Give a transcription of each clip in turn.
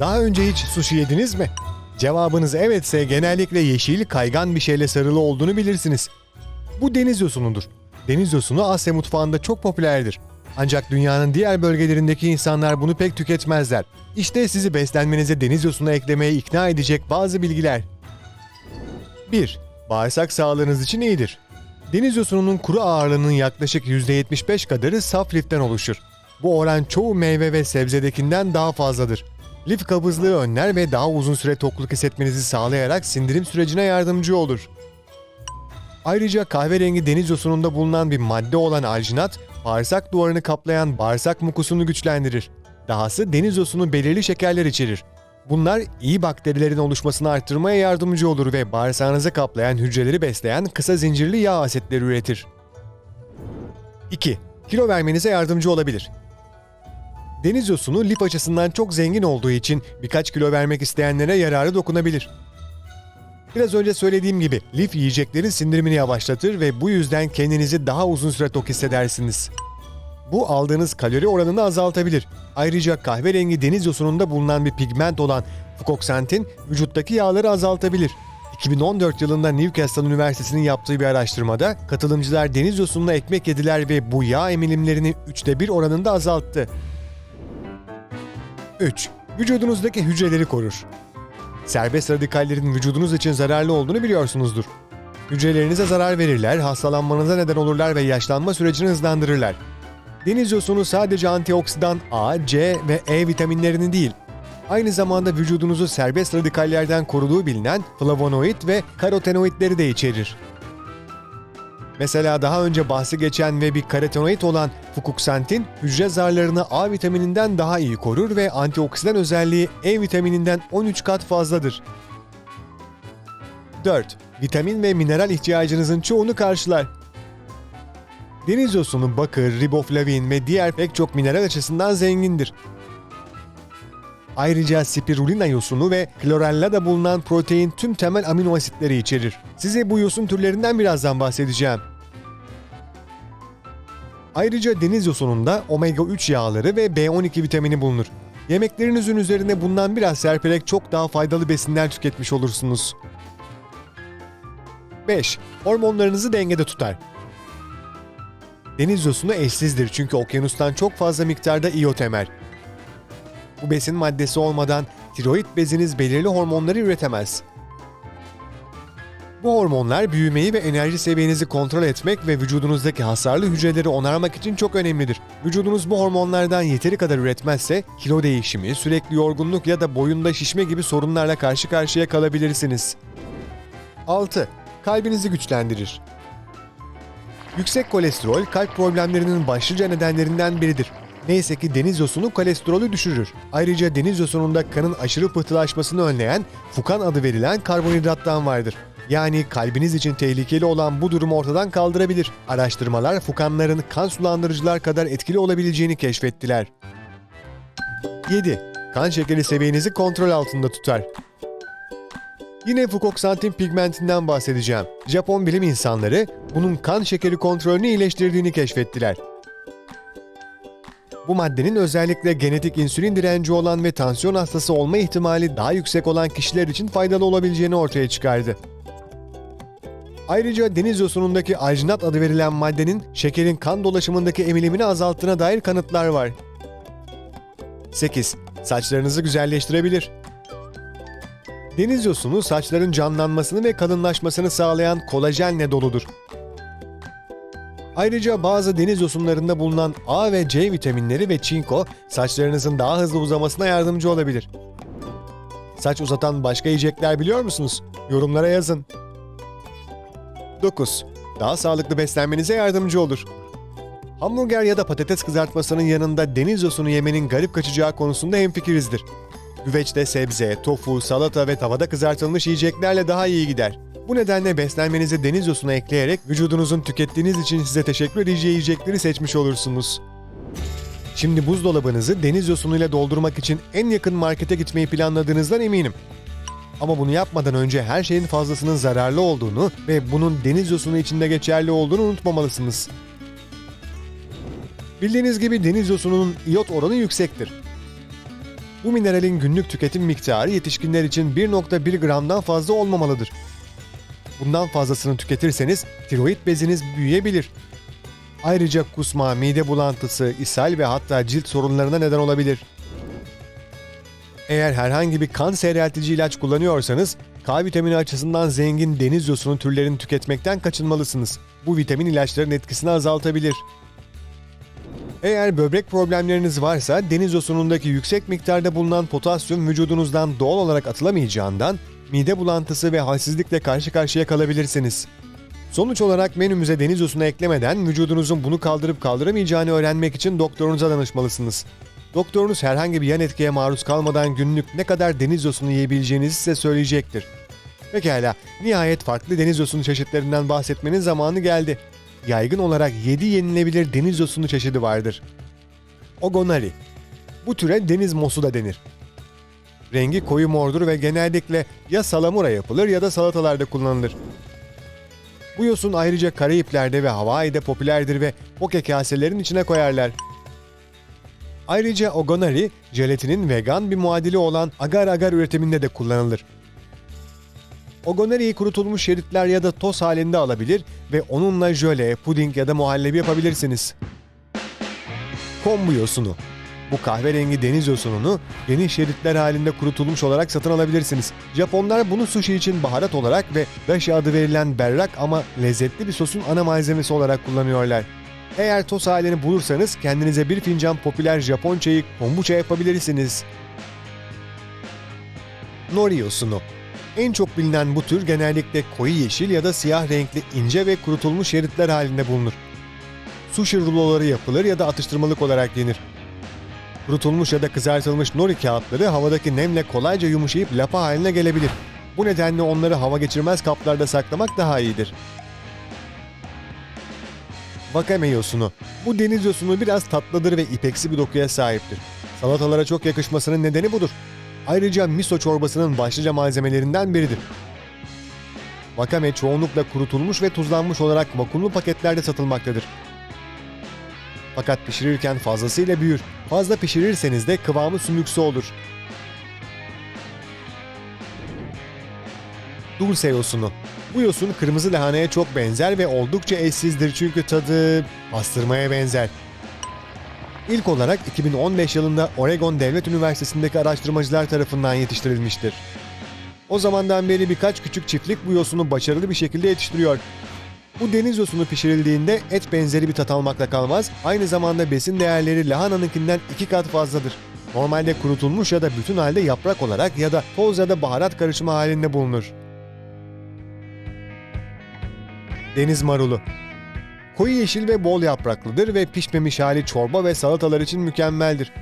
Daha önce hiç sushi yediniz mi? Cevabınız evetse genellikle yeşil kaygan bir şeyle sarılı olduğunu bilirsiniz. Bu deniz yosunudur. Deniz yosunu Asya mutfağında çok popülerdir. Ancak dünyanın diğer bölgelerindeki insanlar bunu pek tüketmezler. İşte sizi beslenmenize deniz yosunu eklemeye ikna edecek bazı bilgiler. 1. Bağırsak sağlığınız için iyidir. Deniz yosununun kuru ağırlığının yaklaşık %75 kadarı saf liften oluşur. Bu oran çoğu meyve ve sebzedekinden daha fazladır. Lif kabızlığı önler ve daha uzun süre tokluk hissetmenizi sağlayarak sindirim sürecine yardımcı olur. Ayrıca kahverengi deniz yosununda bulunan bir madde olan alginat, bağırsak duvarını kaplayan bağırsak mukusunu güçlendirir. Dahası deniz yosunu belirli şekerler içerir. Bunlar iyi bakterilerin oluşmasını arttırmaya yardımcı olur ve bağırsağınızı kaplayan hücreleri besleyen kısa zincirli yağ asitleri üretir. 2. Kilo vermenize yardımcı olabilir. Deniz yosunu lif açısından çok zengin olduğu için birkaç kilo vermek isteyenlere yararı dokunabilir. Biraz önce söylediğim gibi lif yiyeceklerin sindirimini yavaşlatır ve bu yüzden kendinizi daha uzun süre tok hissedersiniz. Bu aldığınız kalori oranını azaltabilir. Ayrıca kahverengi deniz yosununda bulunan bir pigment olan fukoksantin vücuttaki yağları azaltabilir. 2014 yılında Newcastle Üniversitesi'nin yaptığı bir araştırmada katılımcılar deniz yosununa ekmek yediler ve bu yağ emilimlerini üçte bir oranında azalttı. 3. Vücudunuzdaki hücreleri korur. Serbest radikallerin vücudunuz için zararlı olduğunu biliyorsunuzdur. Hücrelerinize zarar verirler, hastalanmanıza neden olurlar ve yaşlanma sürecini hızlandırırlar. Deniz yosunu sadece antioksidan A, C ve E vitaminlerini değil, aynı zamanda vücudunuzu serbest radikallerden koruduğu bilinen flavonoid ve karotenoidleri de içerir. Mesela daha önce bahsi geçen ve bir karotenoid olan fukuksantin, hücre zarlarını A vitamininden daha iyi korur ve antioksidan özelliği E vitamininden 13 kat fazladır. 4. Vitamin ve mineral ihtiyacınızın çoğunu karşılar. Deniz yosunu bakır, riboflavin ve diğer pek çok mineral açısından zengindir. Ayrıca spirulina yosunu ve klorellada bulunan protein tüm temel amino asitleri içerir. Size bu yosun türlerinden birazdan bahsedeceğim. Ayrıca deniz yosununda omega 3 yağları ve B12 vitamini bulunur. Yemeklerinizin üzerine bundan biraz serperek çok daha faydalı besinler tüketmiş olursunuz. 5. Hormonlarınızı dengede tutar. Deniz yosunu eşsizdir çünkü okyanustan çok fazla miktarda iyot emer. Bu besin maddesi olmadan tiroid beziniz belirli hormonları üretemez. Bu hormonlar büyümeyi ve enerji seviyenizi kontrol etmek ve vücudunuzdaki hasarlı hücreleri onarmak için çok önemlidir. Vücudunuz bu hormonlardan yeteri kadar üretmezse kilo değişimi, sürekli yorgunluk ya da boyunda şişme gibi sorunlarla karşı karşıya kalabilirsiniz. 6. Kalbinizi güçlendirir. Yüksek kolesterol kalp problemlerinin başlıca nedenlerinden biridir. Neyse ki deniz yosunu kolesterolü düşürür. Ayrıca deniz yosununda kanın aşırı pıhtılaşmasını önleyen fukan adı verilen karbonhidrattan vardır. Yani kalbiniz için tehlikeli olan bu durumu ortadan kaldırabilir. Araştırmalar fukanların kan sulandırıcılar kadar etkili olabileceğini keşfettiler. 7. Kan şekeri seviyenizi kontrol altında tutar. Yine fukoksantin pigmentinden bahsedeceğim. Japon bilim insanları bunun kan şekeri kontrolünü iyileştirdiğini keşfettiler. Bu maddenin özellikle genetik insülin direnci olan ve tansiyon hastası olma ihtimali daha yüksek olan kişiler için faydalı olabileceğini ortaya çıkardı. Ayrıca deniz yosunundaki alginat adı verilen maddenin şekerin kan dolaşımındaki emilimini azalttığına dair kanıtlar var. 8. Saçlarınızı güzelleştirebilir. Deniz yosunu saçların canlanmasını ve kalınlaşmasını sağlayan kolajenle doludur. Ayrıca bazı deniz yosunlarında bulunan A ve C vitaminleri ve çinko saçlarınızın daha hızlı uzamasına yardımcı olabilir. Saç uzatan başka yiyecekler biliyor musunuz? Yorumlara yazın. 9. Daha sağlıklı beslenmenize yardımcı olur. Hamburger ya da patates kızartmasının yanında deniz yosunu yemenin garip kaçacağı konusunda hemfikirizdir. Güveçte sebze, tofu, salata ve tavada kızartılmış yiyeceklerle daha iyi gider. Bu nedenle beslenmenize deniz yosunu ekleyerek vücudunuzun tükettiğiniz için size teşekkür edeceği yiyecekleri seçmiş olursunuz. Şimdi buzdolabınızı deniz yosunuyla doldurmak için en yakın markete gitmeyi planladığınızdan eminim. Ama bunu yapmadan önce her şeyin fazlasının zararlı olduğunu ve bunun deniz yosunu içinde geçerli olduğunu unutmamalısınız. Bildiğiniz gibi deniz yosununun iyot oranı yüksektir. Bu mineralin günlük tüketim miktarı yetişkinler için 1.1 gramdan fazla olmamalıdır. Bundan fazlasını tüketirseniz tiroid beziniz büyüyebilir. Ayrıca kusma, mide bulantısı, ishal ve hatta cilt sorunlarına neden olabilir. Eğer herhangi bir kan seyreltici ilaç kullanıyorsanız, K vitamini açısından zengin deniz yosunu türlerini tüketmekten kaçınmalısınız. Bu vitamin ilaçların etkisini azaltabilir. Eğer böbrek problemleriniz varsa deniz yosunundaki yüksek miktarda bulunan potasyum vücudunuzdan doğal olarak atılamayacağından mide bulantısı ve halsizlikle karşı karşıya kalabilirsiniz. Sonuç olarak menümüze deniz yosunu eklemeden vücudunuzun bunu kaldırıp kaldıramayacağını öğrenmek için doktorunuza danışmalısınız. Doktorunuz herhangi bir yan etkiye maruz kalmadan günlük ne kadar deniz yosunu yiyebileceğinizi size söyleyecektir. Pekala, nihayet farklı deniz yosunu çeşitlerinden bahsetmenin zamanı geldi. Yaygın olarak 7 yenilebilir deniz yosunu çeşidi vardır. Ogonari. Bu türe deniz mosu da denir. Rengi koyu mordur ve genellikle ya salamura yapılır ya da salatalarda kullanılır. Bu yosun ayrıca Karayipler'de ve Hawaii'de popülerdir ve poke kaselerin içine koyarlar. Ayrıca ogonari, jelatinin vegan bir muadili olan agar agar üretiminde de kullanılır. Ogonari'yi kurutulmuş şeritler ya da toz halinde alabilir ve onunla jöle, puding ya da muhallebi yapabilirsiniz. Kombu yosunu bu kahverengi deniz yosununu geniş şeritler halinde kurutulmuş olarak satın alabilirsiniz. Japonlar bunu sushi için baharat olarak ve dashi adı verilen berrak ama lezzetli bir sosun ana malzemesi olarak kullanıyorlar. Eğer toz halini bulursanız kendinize bir fincan popüler Japon çayı kombucha yapabilirsiniz. Nori yosunu en çok bilinen bu tür genellikle koyu yeşil ya da siyah renkli ince ve kurutulmuş şeritler halinde bulunur. Sushi ruloları yapılır ya da atıştırmalık olarak yenir. Kurutulmuş ya da kızartılmış nori kağıtları havadaki nemle kolayca yumuşayıp lapa haline gelebilir. Bu nedenle onları hava geçirmez kaplarda saklamak daha iyidir. Wakame yosunu. Bu deniz yosunu biraz tatlıdır ve ipeksi bir dokuya sahiptir. Salatalara çok yakışmasının nedeni budur. Ayrıca miso çorbasının başlıca malzemelerinden biridir. Wakame çoğunlukla kurutulmuş ve tuzlanmış olarak vakumlu paketlerde satılmaktadır. Fakat pişirirken fazlasıyla büyür. Fazla pişirirseniz de kıvamı sümüksü olur. Dulce yosunu. Bu yosun kırmızı lahanaya çok benzer ve oldukça eşsizdir çünkü tadı pastırmaya benzer. İlk olarak 2015 yılında Oregon Devlet Üniversitesi'ndeki araştırmacılar tarafından yetiştirilmiştir. O zamandan beri birkaç küçük çiftlik bu yosunu başarılı bir şekilde yetiştiriyor. Bu deniz yosunu pişirildiğinde et benzeri bir tat almakla kalmaz, aynı zamanda besin değerleri lahananınkinden iki kat fazladır. Normalde kurutulmuş ya da bütün halde yaprak olarak ya da toz ya da baharat karışımı halinde bulunur. Deniz marulu Koyu yeşil ve bol yapraklıdır ve pişmemiş hali çorba ve salatalar için mükemmeldir.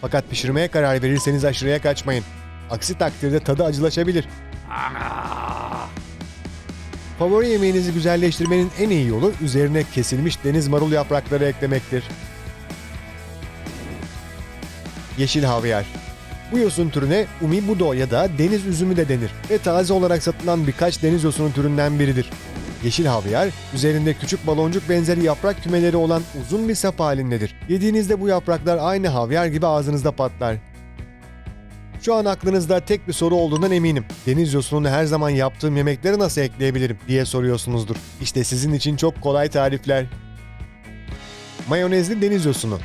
Fakat pişirmeye karar verirseniz aşırıya kaçmayın. Aksi takdirde tadı acılaşabilir. Favori yemeğinizi güzelleştirmenin en iyi yolu üzerine kesilmiş deniz marul yaprakları eklemektir. Yeşil havyar. Bu yosun türüne umibudo ya da deniz üzümü de denir ve taze olarak satılan birkaç deniz yosunu türünden biridir. Yeşil havyar, üzerinde küçük baloncuk benzeri yaprak kümeleri olan uzun bir sap halindedir. Yediğinizde bu yapraklar aynı havyar gibi ağzınızda patlar. Şu an aklınızda tek bir soru olduğundan eminim. Deniz yosununu her zaman yaptığım yemeklere nasıl ekleyebilirim diye soruyorsunuzdur. İşte sizin için çok kolay tarifler. Mayonezli deniz yosunu.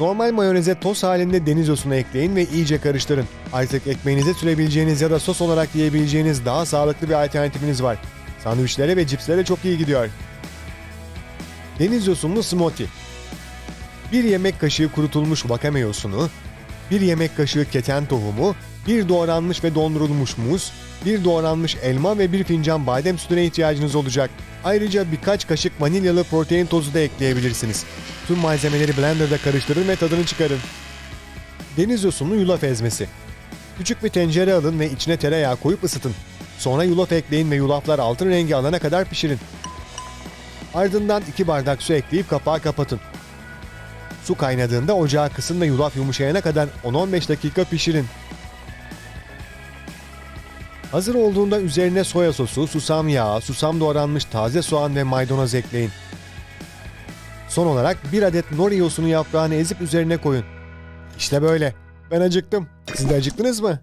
Normal mayoneze toz halinde deniz yosunu ekleyin ve iyice karıştırın. Artık ekmeğinize sürebileceğiniz ya da sos olarak yiyebileceğiniz daha sağlıklı bir alternatifiniz var. Sandviçlere ve cipslere çok iyi gidiyor. Deniz yosunlu smoothie. Bir yemek kaşığı kurutulmuş wakame yosunu, bir yemek kaşığı keten tohumu, bir doğranmış ve dondurulmuş muz, bir doğranmış elma ve bir fincan badem sütüne ihtiyacınız olacak. Ayrıca birkaç kaşık vanilyalı protein tozu da ekleyebilirsiniz. Tüm malzemeleri blenderda karıştırın ve tadını çıkarın. Deniz yosunlu yulaf ezmesi. Küçük bir tencere alın ve içine tereyağı koyup ısıtın. Sonra yulaf ekleyin ve yulaflar altın rengi alana kadar pişirin. Ardından 2 bardak su ekleyip kapağı kapatın. Su kaynadığında ocağı kısın ve yulaf yumuşayana kadar 10-15 dakika pişirin. Hazır olduğunda üzerine soya sosu, susam yağı, susam doğranmış taze soğan ve maydanoz ekleyin. Son olarak bir adet nori yosunu yaprağını ezip üzerine koyun. İşte böyle. Ben acıktım. Siz de acıktınız mı?